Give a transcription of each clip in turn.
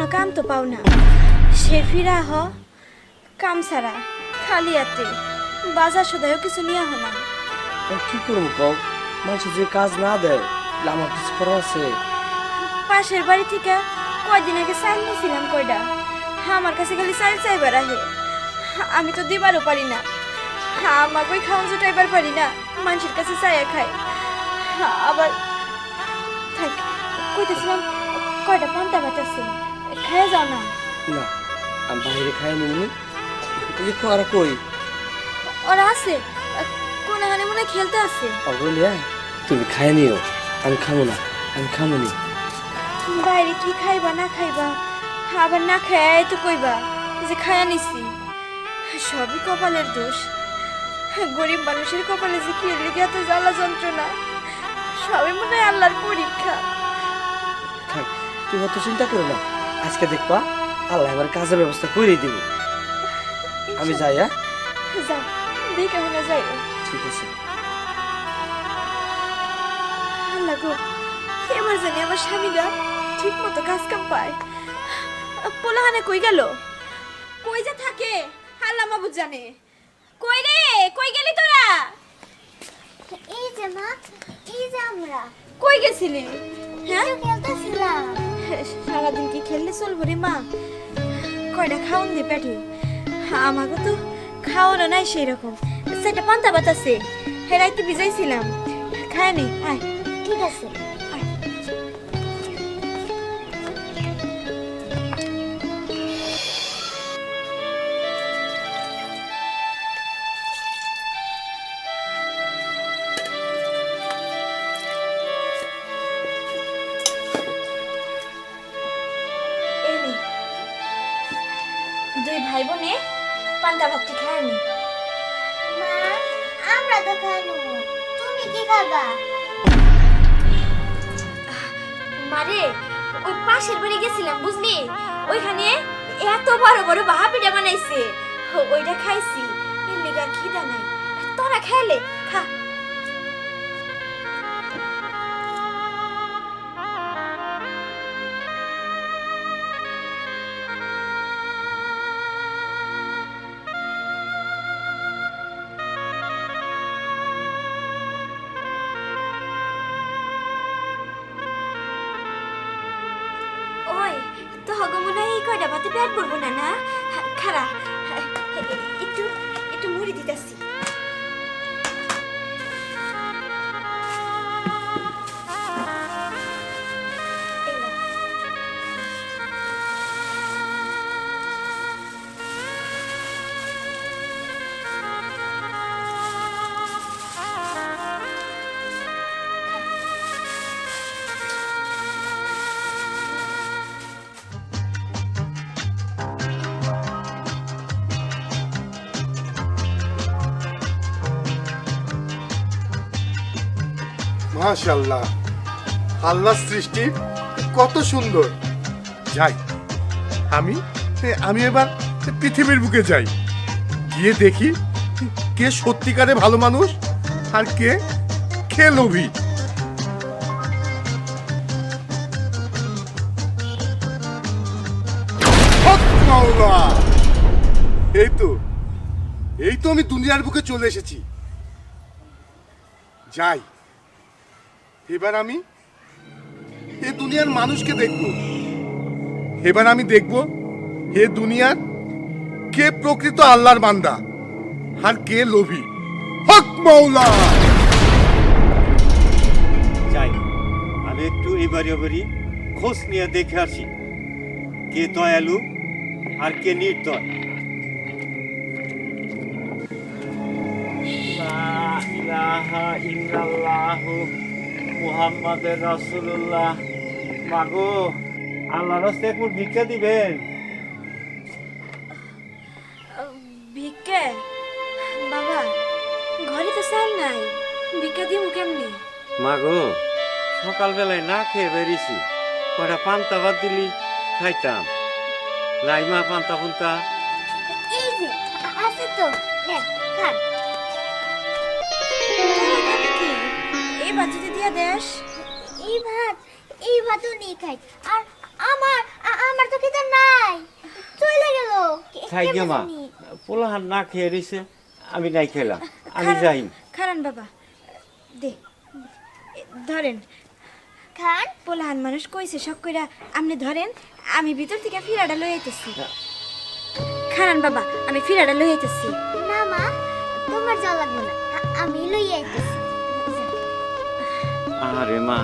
কোনো কাম তো পাও না। সে ফিরা হ কাম ছাড়া খালি হাতে। বাজার সদায়ও কিছু নিয়ে আহ না। কি করব কও? মানুষ যে কাজ না দেয় আমার কিছু করার আছে। পাশের বাড়ি থেকে কয়দিন আগে চাল নিয়েছিলাম কয়টা আমার কাছে খালি চাল চাইবার আহে। আমি তো দিবারও পারি না। আমাকে ওই খাওয়ান জুটাইবার পারি না। মানুষের কাছে চাইয়া খাই। আবার থাক কইতেছিলাম কয়টা পান্তা ভাত আছে? খাইয়া যাও না। না আমি বাইরে খাই নিনি এই আর কই? ওরা আছে কোন হানে মনে খেলতে আছে। অগলিয়া তুমি খাই নিও আমি খাব না আমি খাব নি। বাইরে কি খাইবা না খাইবা? আবার না খাই তো কইবা যে খায়া নিছি। সবই কপালের দোষ। গরিব মানুষের কপালে যে কি লেগে এত জ্বালা যন্ত্রণা? সবই মনে হয় আল্লাহর পরীক্ষা। থাক তুমি অত চিন্তা করো না। আজকে দেখবা আল্লাহ আমার কাজের ব্যবস্থা করে দিব। আমি যাই হ্যাঁ? যাও দেখে মনে যাই। ঠিক আছে। আল্লাহ গো এবার জানি আমার স্বামীরা ঠিক মতো কাজ কাম পায়। পোলাহানে কই গেল? কই যে থাকে? আল্লাহ মাবুদ জানে। কই রে? কই গেলি তোরা? এই যে মা এই যে আমরা। কই গেছিলি? হ্যাঁ? খেলতেছিলাম। সারাদিন কি খেললে চলবো রে মা। কয়টা খাওন দে পেটে আমাকে তো খাওয়ানো নাই সেই রকম সেটা পান্তা বাতাসে। হেরাইতে ভিজাইছিলাম। ছিলাম খায়নি আয়। ঠিক আছে। ভাই বোনে পান্তা ভাতটি খায়নি মা আমরা তো খাইনি তুমি কি খাবা? মারে ওই পাশের বাড়ি গেছিলাম বুঝলি? ওইখানে এত বড় বড় বাহা পিঠা বানাইছে। ওইটা খাইছি লিগা খিদা নাই। তোরা খেলে হগো মনে হয় এই কয়টা ভাতে পেট পড়ব না না খারা একটু একটু মুড়ি দিতেছি মাশাল্লাহ আল্লাহ সৃষ্টি কত সুন্দর। যাই, আমি আমি এবার পৃথিবীর বুকে যাই। গিয়ে দেখি কে সত্যিকারে ভালো মানুষ আর কে কে! এই তো এই তো আমি দুনিয়ার বুকে চলে এসেছি। যাই এবার আমি এ দুনিয়ার মানুষকে দেখব। এবার আমি দেখব হে দুনিয়ার কে প্রকৃত আল্লাহর বান্দা আর কে লোভী। হক মাওলা! যাই আমি একটু এবারে বাড়ি খোঁজ নিয়ে দেখে আসি কে দয়ালু আর কে নির্দয়। মুহাম্মাদের রাসূলুল্লাহ। মাগো আল্লাহ রাস্তে একটু ভিক্ষা দিবেন। ভিক্ষে? বাবা ঘরে তো চাল নাই। ভিক্ষা দিমু কেমনি? মাগো সকালবেলায় না খেয়ে বেরিয়েছি। কটা পান্তা ভাত দিলি খাইতাম। নাই মা পান্তা পুন্তা এই যে আছে তো। নেন খান তোরা খাবি কি এই দিয়া দেশ ভাত উনি খাই। আর আমার আমার তো খেতে নাই। চলে গেল। খাই গে মা? পোলাহান না খেয়ে রইছে আমি নাই খেলাম আমি যাই খারান বাবা দে ধরেন। খান? পোলাহান মানুষ কইছে শখ কইরা আপনি ধরেন আমি ভিতর থেকে ফিরাটা লই আইতেছি। খারান বাবা আমি ফিরাটা লই আইতেছি। না মা তোমার যাওয়া লাগবে না আমি লইয়া আইতেছি। আরে মা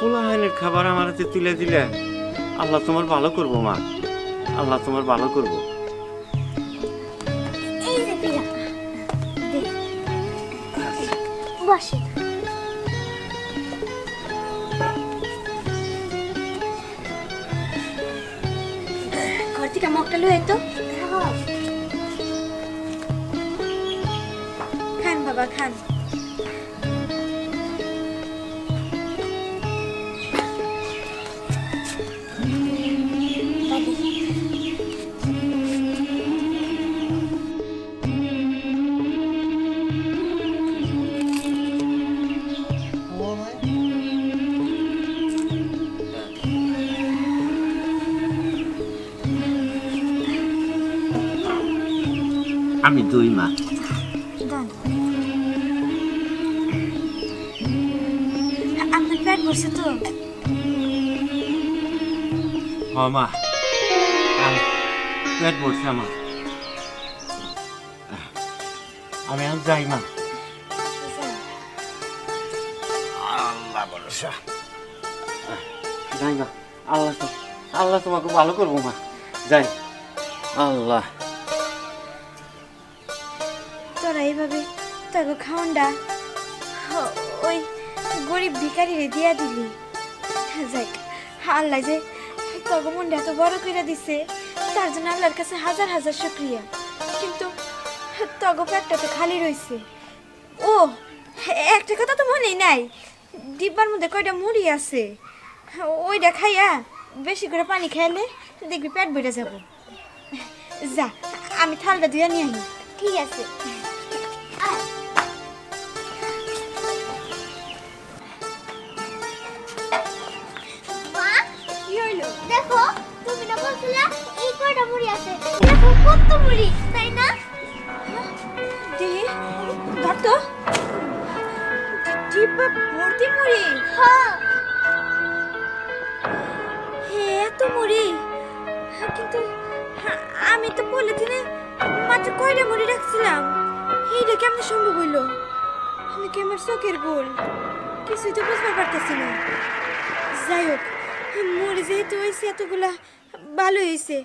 পোলাহানের খাবার আমার হাতে তুলে দিলে আল্লাহ তোমার ভালো করব মা, আল্লাহ তোমার ভালো করব। ঘর আইতো খান বাবা, খান। আমি দুই মা। দান আপনার পেট বসে তো? মা। পেট ভরছে আমার। আমি এখন যাই মা। আল্লাহ ভরসা। যাই মা। আল্লাহ তো আল্লাহ তোমাকে ভালো করব মা। যাই। আল্লাহ। এইভাবে তোকে খাওয়ানটা হ- ওই গরিব ভিকারিরে দিয়া দিলি। যাক, আল্লাহ যে তোকে মনটা এত বড় করে দিছে, তার জন্য আল্লাহর কাছে হাজার হাজার শুক্রিয়া। কিন্তু তগো পেটটা তো খালি রইছে। ও, একটা কথা তো মনেই নাই, ডিব্বার মধ্যে কয়টা মুড়ি আছে? ওইটা খাইয়া বেশি করে পানি খাইলে দেখবি পেট বেড়ে যাব। যা, আমি থালটা ধুয়ে নিয়ে আনি। ঠিক আছে। বলছিলে এই কয়টা মুড়ি আছে? দেখো কত মুড়ি তাই না? দেহি ধর তো ডিব্বা ভর্তি মুড়ি? হ্যাঁ। হে এত মুড়ি? কিন্তু হা- আমি তো পলিথিনে মাত্র কয়টা মুড়ি রাখছিলাম। এইটা কেমন সম্ভব হইল? আমি কি আমার চোখের গোল কিছুই তো বুঝতে পারতেছি না। যাই হোক মুড়ি যেহেতু হয়েছে এতগুলা ভালো হয়েছে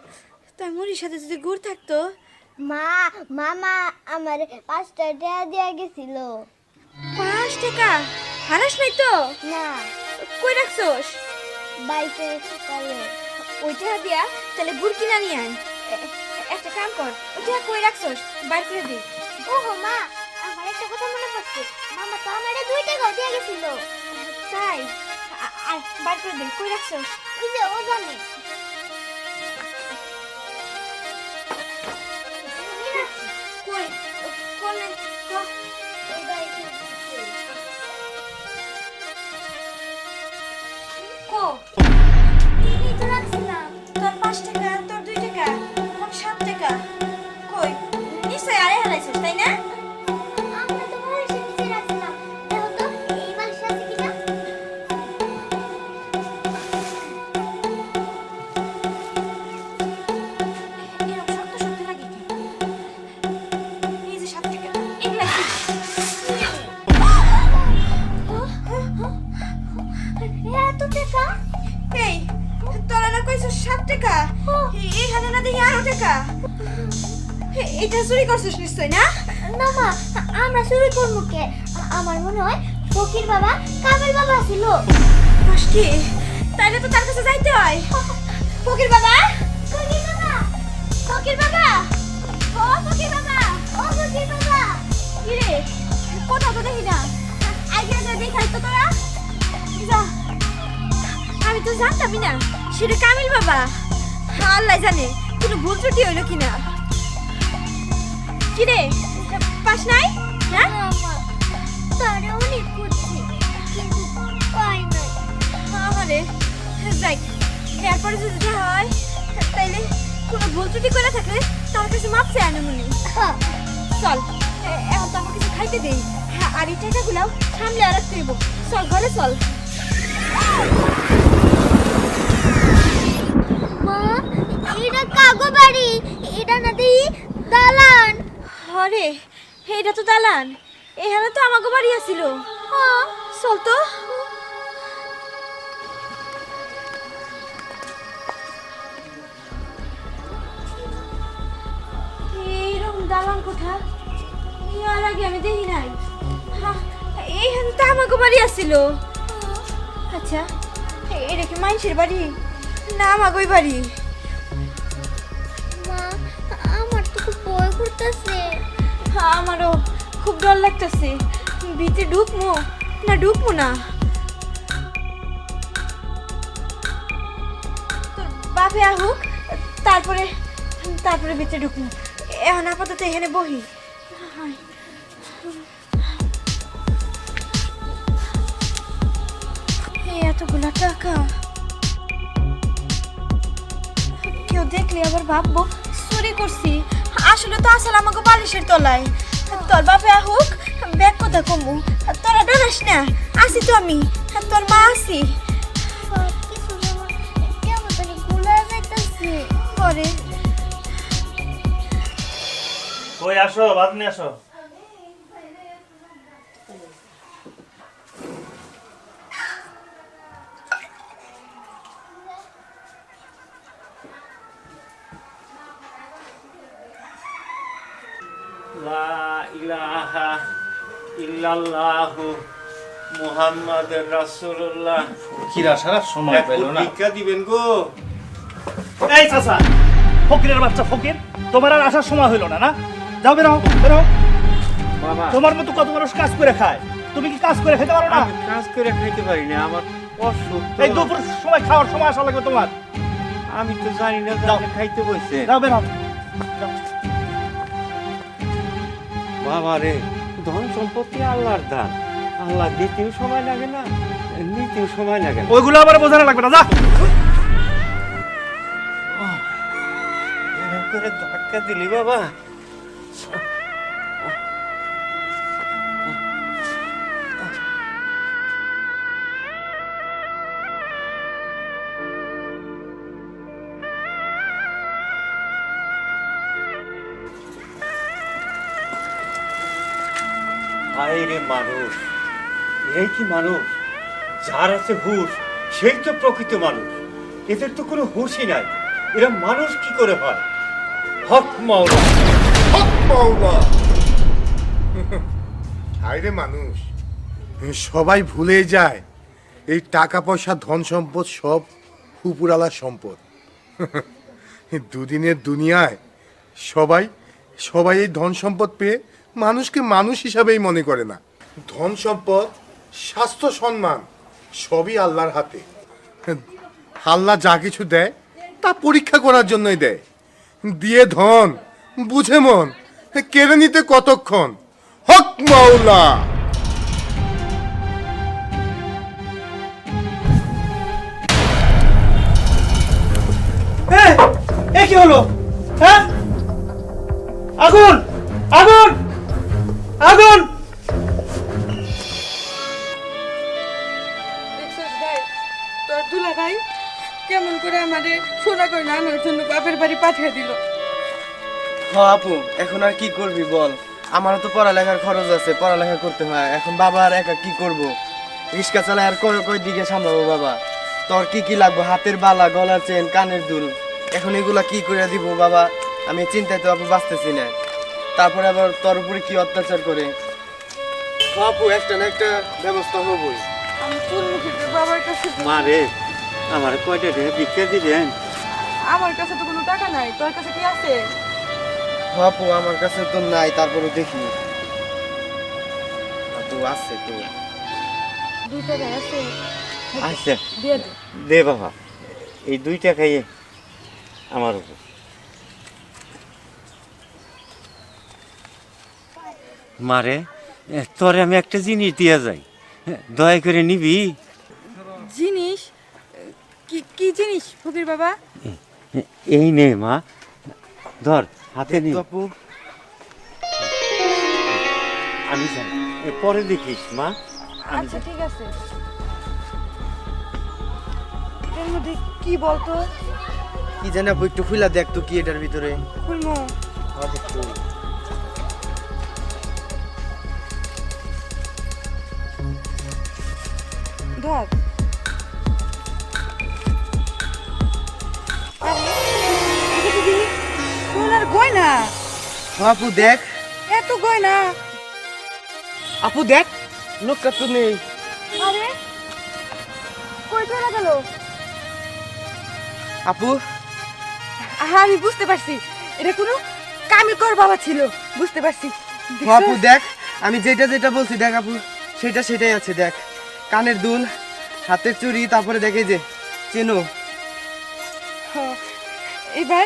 তাই মুড়ির সাথে যদি গুড় থাকতো? মা মামা আমার পাঁচটা টাকা দিয়ে গেছিল। পাঁচ টাকা? হারাস নাই তো? না। কই রাখছোস? বাইকে চলে ওইটা দিয়া তাহলে গুড় কিনা নিয়ে আয়। একটা কাম কর ওইটা কই রাখছোস? বাইর করে দে। ওহো মা আমার একটা কথা মনে পড়ছে। মামা তো আমারে দুই টাকাও দিয়ে গেছিল। তাই? আর বাইর করে দে। কই রাখছোস? ওই যে ও জানে। কো এটা চুরি করছিস নিশ্চয় না? না মা আমরা চুরি করব কে? আমার মনে হয় ফকির বাবা কামেল বাবা ছিল। কষ্টি তাইলে তো তার কাছে যাইতে হয়। ফকির বাবা? ফকির বাবা ফকির বাবা ও ফকির বাবা ও ফকির বাবা। কিরে কোথাও তো দেখি না। আগে আগে দেখাই তো তোরা। যা। আমি তো জানতামই না সেটা কামিল বাবা। আল্লাহ জানে কোনো ভুল ত্রুটি হইল কিনা। কিরে? পাস নাই? হ্যাঁ তারে অনেক করছি কিন্তু পাই নাই। আমারে যাই। এরপরে যদি যা হয় তাইলে কোনো ভুল ত্রুটি করে থাকলে তার কাছে মাপ চাই আনমনি। চল এখন তো আমার কিছু খাইতে দেই। হ্যাঁ, আর এই টাকাগুলাও সামলে আর রাখতে হইব। চল ঘরে চল। মা এটা কাগো বাড়ি। এটা না দেই দালান। হরে? এটা তো দালান। এখানে তো আমাকে বাড়ি আসিল চল তো। এইরকম দালান কোঠা ইয়ার আগে আমি দেখি নাই। এইখানে তো আমাকে বাড়ি আসিল আচ্ছা এটা কি মানুষের বাড়ি? না আমাকে বাড়ি। খুব ডর লাগতেছে। ভিতরে ঢুকমো না ঢুকবো না। বাপে আহুক, তারপরে তারপরে ভিতরে ঢুকবো এখন আপাতত এখানে বহি। এতগুলা টাকা। কেউ দেখলে আবার ভাববো, চুরি করছি। আসলে তো আসলে আমাকে বালিশের তলায়। তোর বাপে আহুক ব্যাগ কথা কমু? তোরা ডরাস না আসি তো আমি। তোর মা আসি পরে। কই আসো ভাত নিয়ে আসো। ইল্লাল্লাহু মুহাম্মাদুর রাসূলুল্লাহ। কিরা সারা সময় পেল না। ভিক্ষা দিবেন গো। এই চাচা ফকিরের বাচ্চা ফকির তোমার আর আসার সময় হইল না না? যাও বেরো বেরো বাবা। তোমার মতো কত মানুষ কাজ করে খায়? তুমি কি কাজ করে খেতে পারো না? কাজ করে খাইতে পারি না আমার অসুখ এই দুপুর সময় খাওয়ার সময় আসা লাগবে তোমার। আমি তো জানি না যাও। খাইতে বসে যাও বেরো। বাবা রে। ধন সম্পত্তি আল্লাহর দান। আল্লাহ দিতেও সময় লাগে না নিতেও সময় লাগে না। ওইগুলো আবার বোঝানো লাগবে না যা। ধাক্কা দিলি বাবা। মানুষ। এই কি মানুষ? যার আছে হুশ, সেই তো প্রকৃত মানুষ। এদের তো কোনো হুশই নাই। এরা মানুষ কি করে হয়? হক মাওলা। হক মাওলা। হায়রে মানুষ। সবাই ভুলে যায়, এই টাকা পয়সা, ধন সম্পদ সব হুপুরালার সম্পদ। দুদিনের দুনিয়ায় সবাই সবাই এই ধন সম্পদ পেয়ে মানুষকে মানুষ হিসাবেই মনে করে না। ধন সম্পদ, স্বাস্থ্য সম্মান, সবই আল্লাহর হাতে। আল্লাহ যা কিছু দেয়, তা পরীক্ষা করার জন্যই দেয়। দিয়ে ধন, বুঝে মন, কেড়ে নিতে কতক্ষণ? হক মাওলা। কি হলো? হ্যাঁ? আগুন! পাঠিয়ে দিল। হ আপু এখন আর কি করবি বল? আমারও তো পড়ালেখার খরচ আছে পড়ালেখা করতে হয়। এখন বাবা আর একা কি করব? রিক্সা চালায় আর কই কই দিকে সামলাবো বাবা? তোর কি কি লাগবে? হাতের বালা গলার চেন কানের দুল। এখন এগুলা কি করে দিব বাবা? আমি চিন্তায় তো আপু বাঁচতেছি না। তারপরে আবার তোর উপরে কি অত্যাচার করে? আপু একটা না একটা ব্যবস্থা হবই। বাবার কাছে মা রে আমার কয়টা ভিক্ষা দিলেন আমার কাছে তো কোনো টাকা নাই তোর কাছে কি আছে? আপু আমার কাছে তো নাই তারপরে দেখি। আপু আছে তো। দুই টাকা আছে। আচ্ছা দে। দে বাবা। এই দুই টাকাই আমার উপর। মারে তোরে আমি একটা জিনিস দিয়া যাই। দয়া করে নিবি? জিনিস? কি কি জিনিস ফকির বাবা? এই নে মা। ধর হাতে নে আপু। আমি জানি এ পরে দেখিস মা। আচ্ছা ঠিক আছে। এর মধ্যে কি বলতো? কি জানি আপু একটু খুলা দেখ তো কি এটার ভিতরে। খুলমো ধর। আপু দেখ। এত গয়না। আপু দেখ লোকটা তো নেই। আরে কই চলে গেল? আপু। আমি বুঝতে পারছি। এটা কোনো কামি কর বাবা ছিল। বুঝতে পারছি। আপু দেখ আমি যেটা যেটা বলছি দেখ আপু সেটা সেটাই আছে দেখ। কানের দুল হাতের চুড়ি তারপরে দেখে যে চেনো। এবার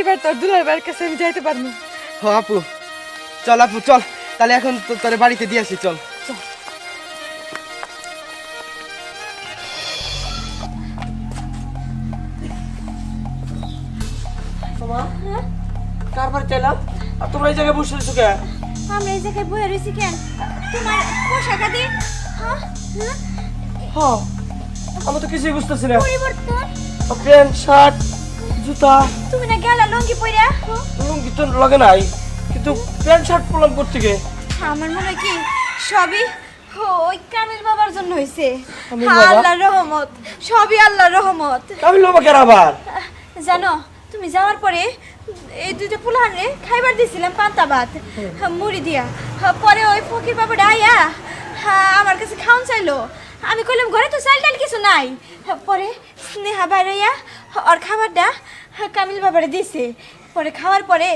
এবার তোর দুলার বাড়ির কাছে আমি যাইতে পারব হ আপু। চল আপু চল। তাহলে এখন তো- তোরে বাড়িতে দিয়ে আসি চল। কার বাড়িতে এলাম? আর তোমরা এই জায়গায় বসে রয়েছো কে আমরা এই জায়গায় রয়েছি কেন? তোমার পোশাক আদি? হ্যাঁ? হ্যাঁ? হ্যাঁ আমি তো কিছুই বুঝতেছি না। পরিবর্তন? প্যান্ট শার্ট জুতা। তুমি না গেলা লঙ্গি পইরা হ্যাঁ? লুঙ্গি তো লাগে নাই কিন্তু প্যান্ট শার্ট পরলাম করতে আমার মনে হয় কি সবই ওই কামিল বাবার জন্য কামিল আল্লাহর রহমত সবই আল্লাহর রহমত। কামিল বাবা কেন আবার? জানো তুমি যাওয়ার পরে এই দুইটা পুলাহানে খাইবার দিছিলাম পান্তা ভাত মুড়ি দিয়া। পরে ওই ফকির বাবা ডাইয়া আমার কাছে খাওন চাইলো। আমি কইলাম ঘরে তো চাল ডাল কিছু নাই। পরে স্নেহা বাইরাইয়া ওর খাবারটা কামিল বাবারে দিছে। পরে খাওয়ার পরে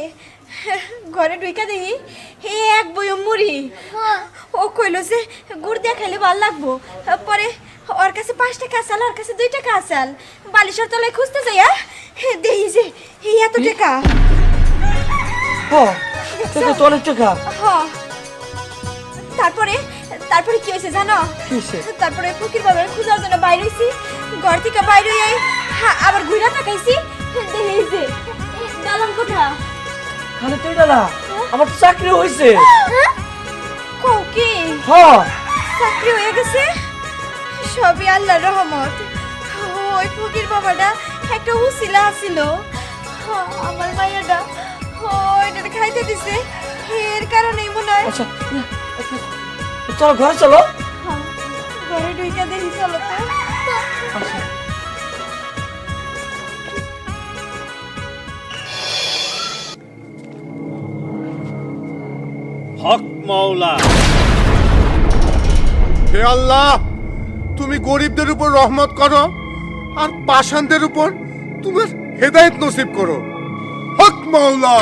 ঘরে ঢুইকা দেখি হে এক বইও মুড়ি। ও কইলো যে গুড় দিয়া খাইলে ভালো লাগবো। পরে ওর কাছে পাঁচ টাকা কাঁচাল ওর কাছে দুইটা কাঁচাল বালিশের তলায় খুঁজতে যাইয়া দেখি যে এই এত টাকা। হ্যাঁ অনেক টাকা। হ। তারপরে তারপরে কি হয়েছে জানো? তারপরে ফকির বাবার খুঁজার জন্য বাইরে হইছি ঘর থেকে বাইরে হয়ে আবার ঘুরা তাকাইছি। দেখি যে দালান কোঠা তাহলে তো এটা আমার চাকরি হয়েছে হ্যাঁ? কও কি? হ্যাঁ চাকরি হয়ে গেছে? সবই আল্লাহর রহমত। ওই ফকির বাবাটা একটা উসিলা আছিল। আমার মাইয়াটা ওইটা খাইতে দিছে। এর কারণেই মনে হয় আচ্ছা চলো ঘরে চলো। হ্যাঁ, ঘরে ঢুইকা দেখি চলো তো। আচ্ছা। হক মাওলা। হে আল্লাহ তুমি গরিবদের উপর রহমত করো আর পাষাণদের উপর তোমার হেদায়েত নসিব করো। হক মাওলা।